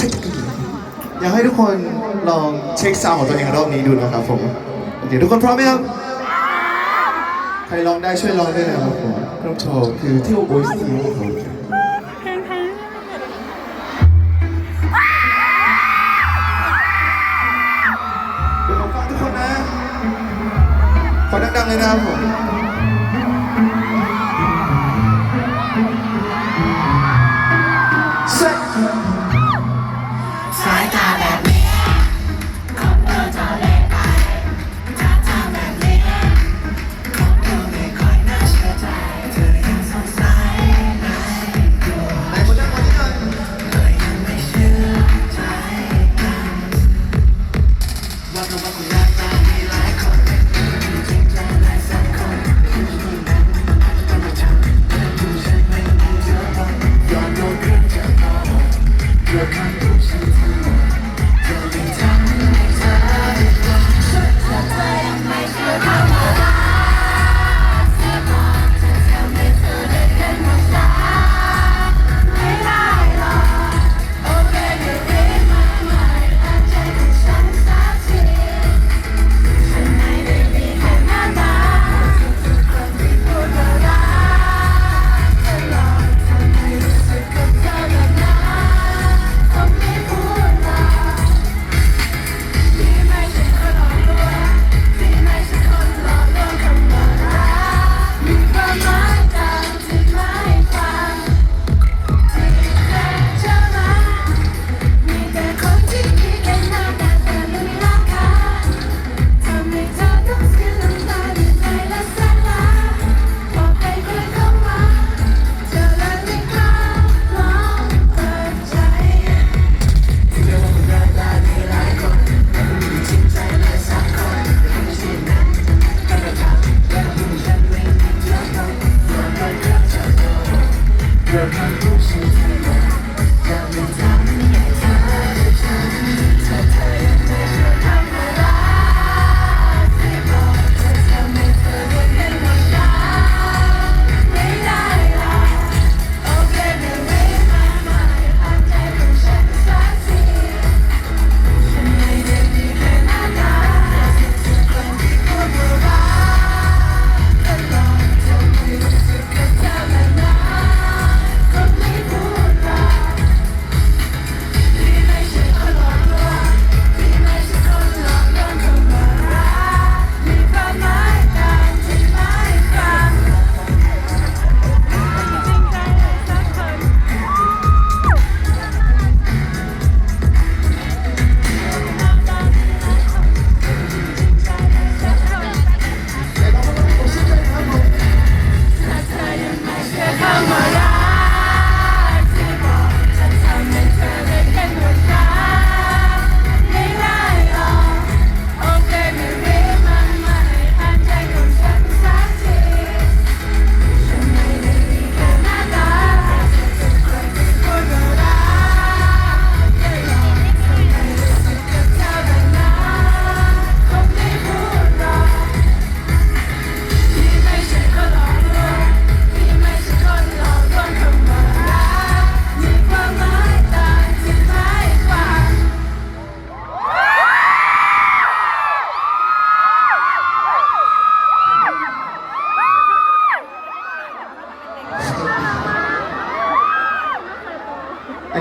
สักทีอยากให้ทุกคนลองเช็คซาวของตัวเองรอบนี้ดูนะครับผมเดี๋ยวทุกคนพร้อมไหมครับ ใครลองได้ช่วยลองด้วยนะครับผมน้องโชว์คือเที่ยวโอเซียครับผมขอดังๆเลยนะครับผมเ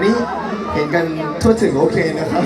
นี้เห็นกันทั่วถึงโอเคนะครับ